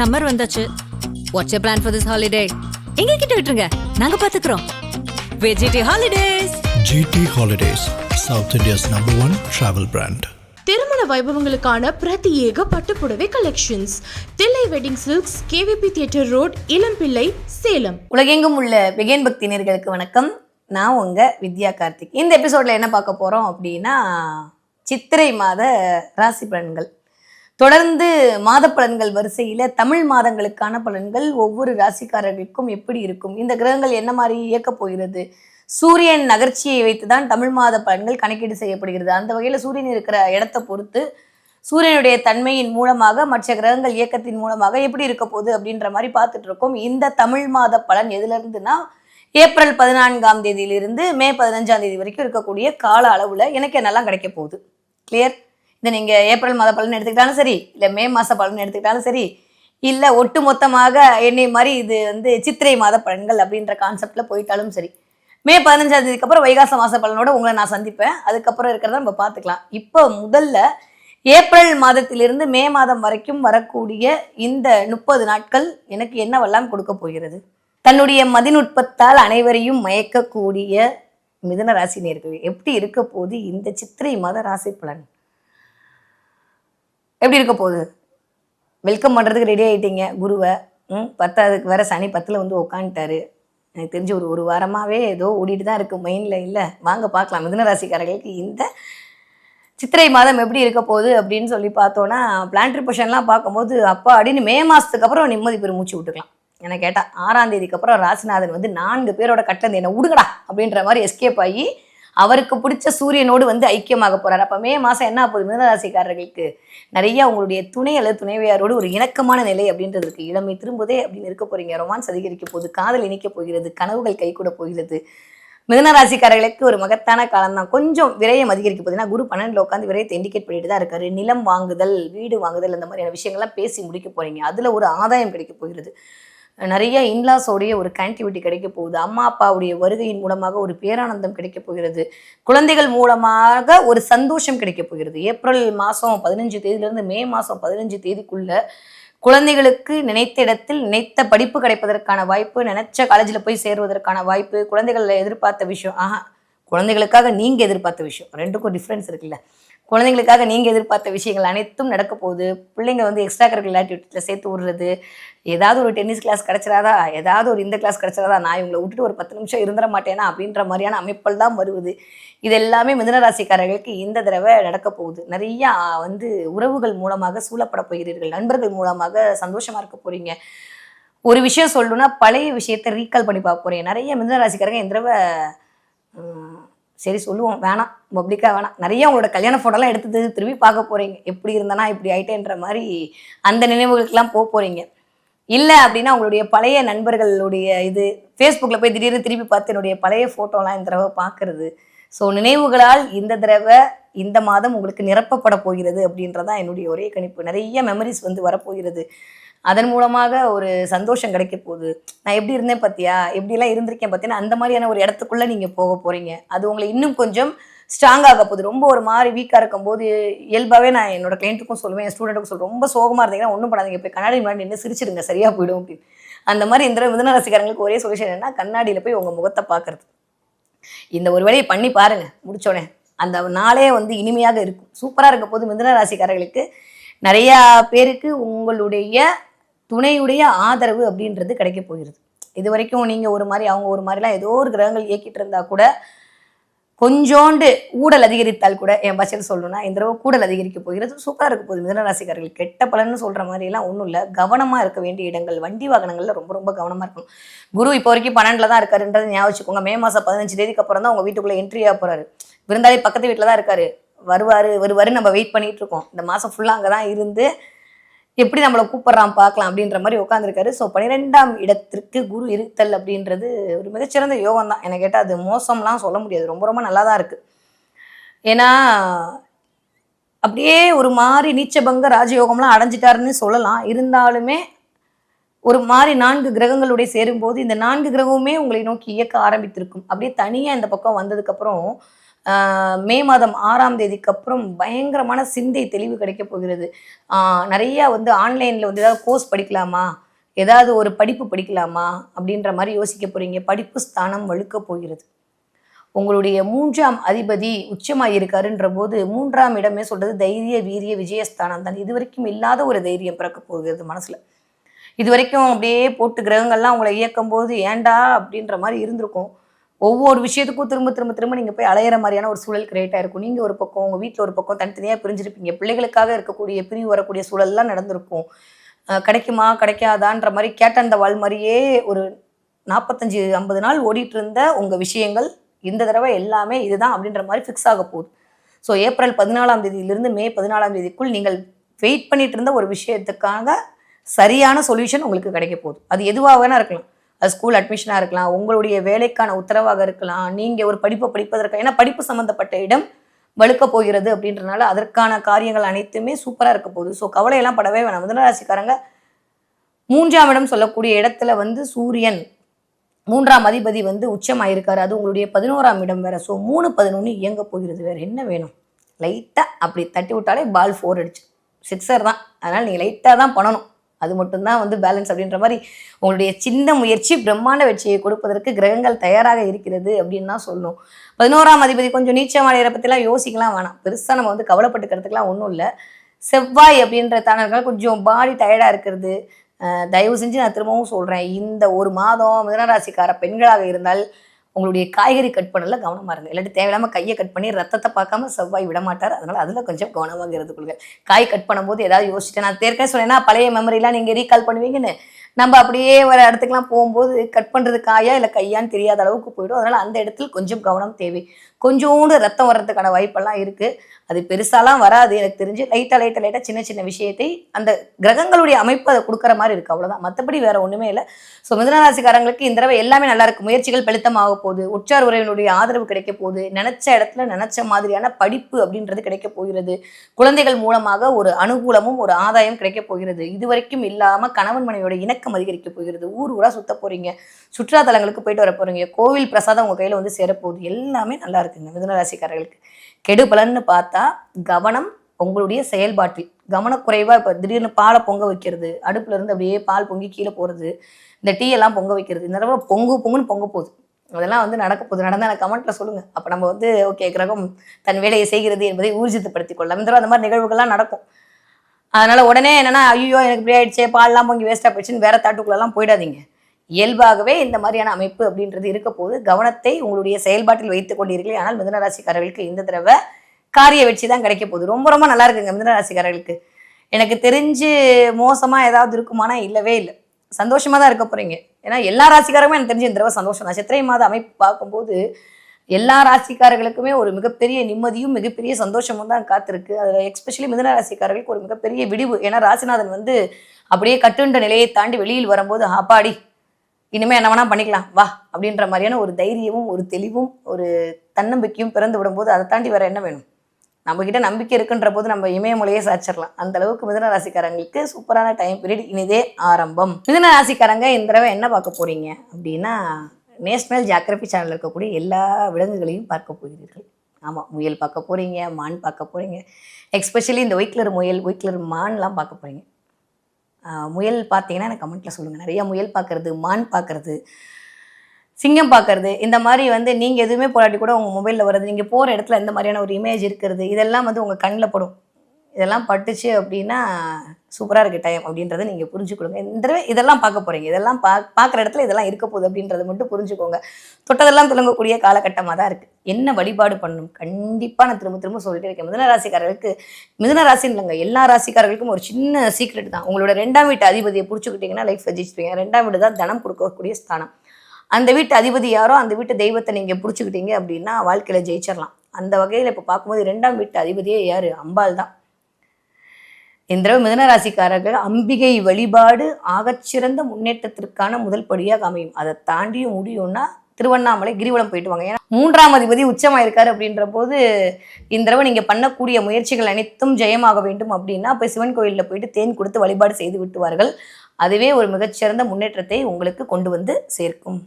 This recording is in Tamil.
சம்மர் வந்தாச்சு. What's you plan for this holiday எங்க கிட்ட விட்டுருங்க. நாங்க பாத்துக்கிறோம். வெஜிடி holidays GT Holidays, South India's number one travel brand. திருமண வைபவங்களுக்கான பிரத்யேக பட்டுப்புடவை collections Thillai wedding silks KVP theatre road Ilampillai Salem. உலகெங்கும் உள்ள பிகேன் பக்தினர்களுக்கு வணக்கம். நான் உங்க வித்யா கார்த்திக். இந்த எபிசோட்ல என்ன பார்க்க போறோம் அப்படின்னா சித்திரை மாத ராசி பலன்கள். தொடர்ந்து மாத பலன்கள் வரிசையில தமிழ் மாதங்களுக்கான பலன்கள் ஒவ்வொரு ராசிக்காரர்களுக்கும் எப்படி இருக்கும்? இந்த கிரகங்கள் என்ன மாதிரி இயக்கப் போகிறது? சூரியன் நகர்ச்சியை வைத்துதான் தமிழ் மாத பலன்கள் கணக்கீடு செய்யப்படுகிறது. அந்த வகையில சூரியன் இருக்கிற இடத்தை பொறுத்து சூரியனுடைய தன்மையின் மூலமாக மற்ற கிரகங்கள் இயக்கத்தின் மூலமாக எப்படி இருக்க போகுது அப்படின்ற மாதிரி பார்த்துட்டு இருக்கோம். இந்த தமிழ் மாத பலன் எதுல இருந்துன்னா ஏப்ரல் பதினான்காம் தேதியிலிருந்து மே பதினஞ்சாம் தேதி வரைக்கும் இருக்கக்கூடிய கால அளவுல எனக்கு என்னெல்லாம் கிடைக்க போகுது? கிளியர் இதை நீங்க ஏப்ரல் மாத பலன் எடுத்துக்கிட்டாலும் சரி இல்லை மே மாச பலன் எடுத்துக்கிட்டாலும் சரி இல்லை ஒட்டு மொத்தமாக என்னை மாதிரி இது வந்து சித்திரை மாத பலன்கள் அப்படின்ற கான்செப்ட்ல போயிட்டாலும் சரி மே பதினஞ்சாம் தேதிக்கு அப்புறம் வைகாச மாச பலனோட உங்களை நான் சந்திப்பேன். அதுக்கப்புறம் இருக்கிறத நம்ம பார்த்துக்கலாம். இப்போ முதல்ல ஏப்ரல் மாதத்திலிருந்து மே மாதம் வரைக்கும் வரக்கூடிய இந்த முப்பது நாட்கள் எனக்கு என்னவெல்லாம் கொடுக்க போகிறது? தன்னுடைய மதிநுட்பத்தால் அனைவரையும் மயக்கக்கூடிய மிதுன ராசி நேர்கள் எப்படி இருக்க போது இந்த சித்திரை மாத ராசி பலன்? எப்படி இருக்க போகுது? வெல்கம் பண்ணுறதுக்கு ரெடி ஆகிட்டீங்க குருவை. ம் பத்தாவதுக்கு வேறு சனி பத்தில் வந்து உட்காந்துட்டாரு எனக்கு தெரிஞ்சு ஒரு ஒரு வாரமாகவே ஏதோ ஓடிட்டு தான் இருக்குது மைண்டில் இல்லை. வாங்க பார்க்கலாம். மிதுன ராசிக்காரர்களுக்கு இந்த சித்திரை மாதம் எப்படி இருக்க போகுது அப்படின்னு சொல்லி பார்த்தோன்னா பிளான்ட்ரி பொஷன்லாம் பார்க்கும்போது அப்பா அப்படின்னு மே மாதத்துக்கு அப்புறம் நிம்மதி பெரு மூச்சு விட்டுக்கலாம். என்னை கேட்டால் ஆறாம் தேதிக்கு அப்புறம் ராசிநாதன் வந்து நான்கு பேரோட கட்டந்து என்னை விடுங்கடா அப்படின்ற மாதிரி எஸ்கேப் ஆகி அவருக்கு பிடிச்ச சூரியனோடு வந்து ஐக்கியமாக போறார். அப்போ மே மாதம் என்ன போகுது மிதனராசிக்காரர்களுக்கு நிறைய உங்களுடைய துணை அல்லது துணைவியாரோடு ஒரு இணக்கமான நிலை அப்படின்றது இருக்கு. இளமை திரும்புதே அப்படின்னு இருக்க போறீங்க. ரொமான்ஸ் அதிகரிக்க போகுது. காதல் இணைக்க போகிறது. கனவுகள் கைகூட போகிறது. மிதனராசிக்காரர்களுக்கு ஒரு மகத்தான காலம் தான் கொஞ்சம் விரயம் அதிகரிக்க போகுது. ஏன்னா குரு பன்னெண்டுல உட்காந்து விரயத்தை இண்டிகேட் பண்ணிட்டு தான் இருக்காரு. நிலம் வாங்குதல் வீடு வாங்குதல் அந்த மாதிரியான விஷயங்கள்லாம் பேசி முடிக்க போறீங்க. அதுல ஒரு ஆதாயம் கிடைக்க போகிறது. நிறைய இன்லாஸோடைய ஒரு கனெக்டிவிட்டி கிடைக்க போகுது. அம்மா அப்பாவுடைய வருகையின் மூலமாக ஒரு பேரானந்தம் கிடைக்க போகிறது. குழந்தைகள் மூலமாக ஒரு சந்தோஷம் கிடைக்க போகிறது. ஏப்ரல் மாதம் பதினஞ்சு தேதியிலிருந்து மே மாதம் பதினஞ்சு தேதிக்குள்ள குழந்தைகளுக்கு நினைத்த இடத்தில் நினைத்த படிப்பு கிடைப்பதற்கான வாய்ப்பு நினைச்ச காலேஜில் போய் சேருவதற்கான வாய்ப்பு குழந்தைகள் எதிர்பார்த்த விஷயம் ஆஹா குழந்தைகளுக்காக நீங்கள் எதிர்பார்த்த விஷயம். ரெண்டுக்கும் டிஃப்ரென்ஸ் இருக்குல்ல. குழந்தைங்களுக்காக நீங்கள் எதிர்பார்த்த விஷயங்கள் அனைத்தும் நடக்க போகுது. பிள்ளைங்க வந்து எக்ஸ்ட்ரா கரிக்குலர் ஆக்டிவிட்டியில் சேர்த்து விடுறது. ஏதாவது ஒரு டென்னிஸ் கிளாஸ் கிடச்சிடாதா? ஏதாவது ஒரு இந்த கிளாஸ் கிடச்சிடாதா? நான் இவங்களை விட்டுட்டு ஒரு பத்து நிமிஷம் இருந்துட மாட்டேனா? அப்படின்ற மாதிரியான அமைப்புகள் தான் வருவது. இது எல்லாமே மிதனராசிக்காரர்களுக்கு இந்த தடவை நடக்க போகுது. நிறையா வந்து உறவுகள் மூலமாக சூழப்பட போகிறீர்கள். நண்பர்கள் மூலமாக சந்தோஷமாக இருக்க போகிறீங்க ஒரு விஷயம் சொல்லணும்னா பழைய விஷயத்தை ரீகால் பண்ணி பார்க்க போகிறேன் நிறைய மிதனராசிக்காரங்க இந்த தடவை சரி சொல்லுவோம். வேணாம். பப்ளிக்காக வேணாம். நிறைய உங்களோட கல்யாண ஃபோட்டோலாம் எடுத்து திரும்பி பார்க்க போகிறீங்க எப்படி இருந்தனா இப்படி ஆயிட்டேன்ற மாதிரி அந்த நினைவுகளுக்கெல்லாம் போக போகிறீங்க இல்லை அப்படின்னா உங்களுடைய பழைய நண்பர்களுடைய இது ஃபேஸ்புக்கில் போய் திடீர்னு திருப்பி பார்த்து என்னுடைய பழைய ஃபோட்டோலாம் இந்த தடவை பார்க்கறது. ஸோ நினைவுகளால் இந்த தடவை இந்த மாதம் உங்களுக்கு நிரப்பப்பட போகிறது அப்படின்றதான் என்னுடைய ஒரே கணிப்பு. நிறைய மெமரிஸ் வந்து வரப்போகிறது. அதன் மூலமாக ஒரு சந்தோஷம் கிடைக்க போகுது. நான் எப்படி இருந்தேன் பார்த்தியா எப்படிலாம் இருந்திருக்கேன் பார்த்தீங்கன்னா அந்த மாதிரியான ஒரு இடத்துக்குள்ளே நீங்கள் போக போகிறீங்க அது உங்களை இன்னும் கொஞ்சம் ஸ்ட்ராங் ஆக போகுது. ரொம்ப ஒரு மாதிரி வீக்காக இருக்கும்போது இயல்பாகவே நான் என்னோட கிளைண்ட்டுக்கும் சொல்லுவேன் என் ஸ்டூடெண்ட்டுக்கும் சொல்லுவேன். ரொம்ப சோகமாக இருந்தீங்கன்னா ஒன்றும் பண்ணாதீங்க. போய் கண்ணாடி முன்னாடி நின்று சிரிச்சிடுங்க. சரியாக போயிடும் அப்படின்னு. அந்த மாதிரி இந்த மிதன ரசிகாரங்களுக்கு ஒரே சொல்யூஷன் என்னன்னா கண்ணாடியில் போய் உங்கள் முகத்தை பார்க்கறது. இந்த ஒரு வேலையை பண்ணி பாருங்க. முடிச்சோடனே அந்த நாளே வந்து இனிமையாக இருக்கும். சூப்பராக இருக்க போது மிதன ராசிக்காரர்களுக்கு நிறையா பேருக்கு உங்களுடைய துணையுடைய ஆதரவு அப்படின்றது கிடைக்க போகிறது. இது வரைக்கும் நீங்கள் ஒரு மாதிரி அவங்க ஒரு மாதிரிலாம் ஏதோ ஒரு கிரகங்கள் இயக்கிட்டு இருந்தால் கூட கொஞ்சோண்டு ஊடல் அதிகரித்தால் கூட என் பட்சத்தில் சொல்லணும்னா இந்த தடவை கூடல் அதிகரிக்க போகிறது சூப்பராக இருக்க போகுது. மிதனராசிக்காரர்கள் கெட்ட பலன்னு சொல்கிற மாதிரிலாம் ஒன்றும் இல்லை. கவனமாக இருக்க வேண்டிய இடங்கள் வண்டி வாகனங்களில் ரொம்ப ரொம்ப கவனமாக இருக்கணும். குரு இப்போ வரைக்கும் பன்னெண்டில் தான் இருக்காருன்றது ஞாபகம் வச்சுக்கோங்க. மே மாதம் பதினஞ்சு தேதிக்கு அப்புறம் தான் உங்கள் வீட்டுக்குள்ளே என்ட்ரி ஆக போகிறாரு விருந்தாளி பக்கத்து வீட்டில் தான் இருக்காரு. வருவார் வருவாரு நம்ம வெயிட் பண்ணிகிட்டு இருக்கோம். இந்த மாதம் ஃபுல்லாக அங்கே தான் இருந்து எப்படி நம்மளை கூப்பிடுறான் பார்க்கலாம் அப்படின்ற மாதிரி உட்காந்துருக்காரு ஸோ பன்னிரெண்டாம் இடத்திற்கு குரு இருத்தல் அப்படின்றது ஒரு மிகச்சிறந்த யோகம் தான் என்னை கேட்டால் அது மோசம்லாம் சொல்ல முடியாது. ரொம்ப ரொம்ப நல்லா தான் இருக்குது ஏன்னா அப்படியே ஒரு மாதிரி நீச்சபங்க ராஜயோகம்லாம் அடைஞ்சிட்டாருன்னு சொல்லலாம். இருந்தாலுமே ஒரு மாதிரி நான்கு கிரகங்களுடைய சேரும்போது இந்த நான்கு கிரகமுமே உங்களை நோக்கி இயக்க ஆரம்பித்திருக்கும். அப்படியே தனியாக இந்த பக்கம் வந்ததுக்கப்புறம் மே மாதம் ஆறாம் தேதிக்கு அப்புறம் பயங்கரமான சிந்தை தெளிவு கிடைக்க போகிறது. நிறையா நிறைய வந்து ஆன்லைனில் வந்து ஏதாவது கோர்ஸ் படிக்கலாமா? ஏதாவது ஒரு படிப்பு படிக்கலாமா? அப்படின்ற மாதிரி யோசிக்க போறீங்க. படிப்பு ஸ்தானம் வழுக்க போகிறது. உங்களுடைய மூன்றாம் அதிபதி உச்சமாக இருக்காருன்ற போது மூன்றாம் இடமே சொல்றது தைரிய வீரிய விஜயஸ்தானம் தான். இது வரைக்கும் இல்லாத ஒரு தைரியம் பிறக்க போகிறது மனசுல. இது வரைக்கும் அப்படியே போட்டு கிரகங்கள்லாம் உங்களை இயக்கும் போது ஏண்டா அப்படின்ற மாதிரி இருந்திருக்கும். ஒவ்வொரு விஷயத்துக்கும் திரும்ப திரும்ப திரும்ப நீங்கள் போய் அலையிற மாதிரியான ஒரு சூழல் கிரியேட் ஆயிருக்கும். நீங்கள் ஒரு பக்கம் உங்கள் வீட்டில் ஒரு பக்கம் தனித்தனியாக பிரிஞ்சிருப்பீங்க. பிள்ளைகளுக்காக இருக்கக்கூடிய பிரிவு வரக்கூடிய சூழல்லாம் நடந்திருக்கும். கிடைக்குமா கிடைக்காதான்ற மாதிரி கேட்ட அந்த வாழ் மாதிரியே ஒரு நாற்பத்தஞ்சு ஐம்பது நாள் ஓடிட்டு இருந்த உங்கள் விஷயங்கள் இந்த தடவை எல்லாமே இதுதான் அப்படின்ற மாதிரி ஃபிக்ஸ் ஆக போகுது. ஸோ ஏப்ரல் பதினாலாம் தேதியிலிருந்து மே பதினாலாம் தேதிக்குள் நீங்கள் வெயிட் பண்ணிட்டு இருந்த ஒரு விஷயத்துக்காக சரியான சொல்யூஷன் உங்களுக்கு கிடைக்க போகுது. அது எதுவாக வேணா இருக்கலாம். அது ஸ்கூல் அட்மிஷனாக இருக்கலாம் உங்களுடைய வேலைக்கான உத்தரவாக இருக்கலாம் நீங்கள் ஒரு படிப்பை படிப்பதற்கு ஏன்னா படிப்பு சம்மந்தப்பட்ட இடம் வலுக்க போகிறது அப்படின்றனால அதற்கான காரியங்கள் அனைத்துமே சூப்பராக இருக்க போகுது. ஸோ கவலையெல்லாம் படவே வேணாம். மிதனராசிக்காரங்க மூன்றாம் இடம் சொல்லக்கூடிய இடத்துல வந்து சூரியன் மூன்றாம் அதிபதி வந்து உச்சமாயிருக்காரு. அது உங்களுடைய பதினோராம் இடம் வேற. ஸோ மூணு பதினொன்று இயங்க போகிறது. வேற என்ன வேணும்? லைட்டாக அப்படி தட்டி விட்டாலே பால் ஃபோர் அடிச்சு சிக்ஸர் தான். அதனால் நீங்கள் லைட்டாக தான் பண்ணணும். அது மட்டும்தான் வந்து பேலன்ஸ் அப்படின்ற மாதிரி உங்களுடைய சின்ன முயற்சி பிரம்மாண்ட வெற்றியை கொடுப்பதற்கு கிரகங்கள் தயாராக இருக்கிறது அப்படின்னு தான் சொல்லணும். பதினோராம் அதிபதி கொஞ்சம் நீச்சம் அடையிற பற்றிலாம் யோசிக்கலாம் வேணாம். பெருசாக நம்ம வந்து கவலைப்பட்டுக்கிறதுக்குலாம் ஒன்றும் இல்லை. செவ்வாய் அப்படின்ற தானர்கள் கொஞ்சம் பாடி டயர்டாக இருக்கிறது. தயவு செஞ்சு நான் திரும்பவும் சொல்கிறேன் இந்த ஒரு மாதம் மிதனராசிக்கார பெண்களாக இருந்தால் உங்களுடைய காய்கறி கட் பண்ணல கவனமாக இருங்க. இல்லாட்டி தேவையில்லாமல் கையை கட் பண்ணி ரத்தத்தை பார்க்காம செவ்வாய் விட மாட்டார். அதனால் அதில் கொஞ்சம் கவனமாக இருந்து காய் கட் பண்ணும்போது ஏதாவது யோசிச்சுட்டு நான் ஏற்கனவே சொன்னேன்னா பழைய மெமரிலாம் நீங்கள் ரீகால் பண்ணுவீங்கன்னு. நம்ம அப்படியே ஒரு இடத்துக்குலாம் போகும்போது கட் பண்ணுறது காயா இல்லை கையான்னு தெரியாத அளவுக்கு போயிடும். அதனால் அந்த இடத்துல கொஞ்சம் கவனம் தேவை. கொஞ்சோண்டு ரத்தம் வர்றதுக்கான வாய்ப்பெல்லாம் இருக்குது அது பெருசாலாம் வராது. எனக்கு தெரிஞ்சு லைட்டாக லைட்டாக லைட்டாக சின்ன சின்ன விஷயத்தை அந்த கிரகங்களுடைய அமைப்பு அதை கொடுக்குற மாதிரி இருக்குது அவ்வளோதான் மற்றபடி வேற ஒன்றுமே இல்லை. ஸோ மிதனராசிக்காரங்களுக்கு இந்த தடவை எல்லாமே நல்லா இருக்கு. முயற்சிகள் பலித்தமாக போகுது. உற்றார் உறவினுடைய ஆதரவு கிடைக்க போகுது. நினச்ச இடத்துல நினச்ச மாதிரியான படிப்பு அப்படின்றது கிடைக்க போகிறது. குழந்தைகள் மூலமாக ஒரு அனுகூலமும் ஒரு ஆதாயம் கிடைக்க போகிறது. இது வரைக்கும் இல்லாமல் கணவன் மனைவியோட இணக்கம் அதிகரிக்க போகிறது. ஊர் ஊராக சுத்த போகிறீங்க சுற்றுலாத்தலங்களுக்கு போயிட்டு வர போகிறீங்க கோவில் பிரசாதம் உங்கள் கையில் வந்து சேரப்போகுது. எல்லாமே நல்லா இருக்குங்க. மிதனராசிக்காரர்களுக்கு கெடு பலன்னு பார்த்தா கவனம் உங்களுடைய செயல்பாட்டில். கவனக்குறைவாக இப்போ திடீர்னு பாலை பொங்க வைக்கிறது. அடுப்புல இருந்து அப்படியே பால் பொங்கி கீழே போகிறது இந்த டீ எல்லாம் பொங்க வைக்கிறது. இந்த தடவை பொங்கு பொங்குன்னு பொங்க போகுது. அதெல்லாம் வந்து நடக்க போகுது. நடந்தால் எனக்கு கமெண்ட்டில் சொல்லுங்கள் அப்போ நம்ம வந்து ஓகே கிரகம் தன் வேலையை செய்கிறது என்பதை ஊர்ஜிதப்படுத்திக் கொள்ளலாம். இந்த அந்த மாதிரி நிகழ்வுகள்லாம் நடக்கும். அதனால உடனே என்னன்னா ஐயோ எனக்கு இப்படி ஆயிடுச்சு பால்லாம் பொங்கி வேஸ்டா போயிடுச்சுன்னு வேற தாட்டுக்குள்ளெல்லாம் போயிடாதீங்க. இயல்பாகவே இந்த மாதிரியான அமைப்பு அப்படின்றது இருக்க போது கவனத்தை உங்களுடைய செயல்பாட்டில் வைத்துக் கொண்டீர்களே. ஆனால் மிதனராசிக்காரர்களுக்கு இந்த தடவை காரிய வெற்றி தான் கிடைக்க போகுது. ரொம்ப ரொம்ப நல்லா இருக்குங்க மிதனராசிக்காரர்களுக்கு. எனக்கு தெரிஞ்சு மோசமா ஏதாவது இருக்குமானா இல்லவே இல்லை. சந்தோஷமா தான் இருக்க போறீங்க. ஏன்னா எல்லா ராசிக்காரருமே எனக்கு தெரிஞ்சு இந்த தடவை சந்தோஷம். தான் சித்திரை மாத அமைப்பு பார்க்கும்போது எல்லா ராசிக்காரர்களுக்குமே ஒரு மிகப்பெரிய நிம்மதியும் மிகப்பெரிய சந்தோஷமும் தான் காத்திருக்கு. அதில் எக்ஸ்பெஷலி மிதன ராசிக்காரர்களுக்கு ஒரு மிகப்பெரிய விடிவு. ஏன்னா ராசிநாதன் வந்து அப்படியே கட்டுண்ட நிலையை தாண்டி வெளியில் வரும்போது ஆப்பாடி இனிமே என்ன வேணால் பண்ணிக்கலாம் வா அப்படின்ற மாதிரியான ஒரு தைரியமும் ஒரு தெளிவும் ஒரு தன்னம்பிக்கையும் பிறந்து விடும்போது அதை தாண்டி வேற என்ன வேணும்? நம்ம கிட்ட நம்பிக்கை இருக்குன்ற போது நம்ம இமயமலையே சாச்சிடலாம் அந்த அளவுக்கு மிதன ராசிக்காரங்களுக்கு சூப்பரான டைம் பீரியட் இனிதே ஆரம்பம். மிதன ராசிக்காரங்க இந்த தடவை என்ன பார்க்க போறீங்க? அப்படின்னா நேஷ்னல் ஜியாகிரபி சேனல் இருக்கக்கூடிய எல்லா விலங்குகளையும் பார்க்க போகிறீர்கள். ஆமாம் முயல் பார்க்க போகிறீங்க மான் பார்க்க போகிறீங்க எக்ஸ்பெஷலி இந்த ஒய்க்லர் முயல் ஒய்க்லர் மான்லாம் பார்க்க போகிறீங்க முயல் பார்த்தீங்கன்னா எனக்கு கமெண்ட்டில் சொல்லுங்கள் நிறையா முயல் பார்க்குறது மான் பார்க்கறது சிங்கம் பார்க்கறது இந்த மாதிரி வந்து நீங்கள் எதுவுமே போராட்டி கூட உங்கள் மொபைலில் வர்றது நீங்கள் போகிற இடத்துல இந்த மாதிரியான ஒரு இமேஜ் இருக்கிறது இதெல்லாம் வந்து உங்கள் கண்ணில் படும். இதெல்லாம் பட்டுச்சு அப்படின்னா சூப்பராக இருக்குது டைம் அப்படின்றத நீங்கள் புரிஞ்சுக்கொடுங்க இந்த தடவை இதெல்லாம் பார்க்க போகிறீங்க இதெல்லாம் பா பார்க்குற இடத்துல இதெல்லாம் இருக்க போகுது அப்படின்றத மட்டும் புரிஞ்சுக்கோங்க. தொட்டதெல்லாம் துலங்கக்கூடிய காலகட்டமாக தான் இருக்குது என்ன வழிபாடு பண்ணணும்? கண்டிப்பாக நான் திரும்ப திரும்ப சொல்லிட்டு இருக்கேன். மிதன ராசிக்காரர்களுக்கு மிதன ராசின்னு இல்லைங்க. எல்லா ராசிக்காரர்களுக்கும் ஒரு சின்ன சீக்ரெட் தான். உங்களோட ரெண்டாம் வீட்டு அதிபதியை பிடிச்சிக்கிட்டிங்கன்னா லைஃப் ஜெயிச்சிருவீங்க ரெண்டாம் வீடு தான் தனம் கொடுக்கக்கூடிய ஸ்தானம். அந்த வீட்டு அதிபதி யாரோ அந்த வீட்டு தெய்வத்தை நீங்கள் பிடிச்சிக்கிட்டீங்க அப்படின்னா வாழ்க்கையில் ஜெயிச்சிடலாம் அந்த வகையில் இப்போ பார்க்கும்போது ரெண்டாம் வீட்டு அதிபதியே யார்? அம்பாள் தான். இந்த தடவை மிதனராசிக்காரர்கள் அம்பிகை வழிபாடு ஆகச்சிறந்த முன்னேற்றத்திற்கான முதல் படியாக அமையும். அதை தாண்டியும் முடியும்னா திருவண்ணாமலை கிரிவலம் போயிட்டு வாங்க. ஏன்னா மூன்றாம் அதிபதி உச்சமாயிருக்காரு அப்படின்ற போது இந்த தடவை நீங்கள் பண்ணக்கூடிய முயற்சிகள் அனைத்தும் ஜெயமாக வேண்டும் அப்படின்னா போய் சிவன் கோயிலில் போயிட்டு தேன் கொடுத்து வழிபாடு செய்து விட்டுவார்கள். அதுவே ஒரு மிகச்சிறந்த முன்னேற்றத்தை உங்களுக்கு கொண்டு வந்து சேர்க்கும்.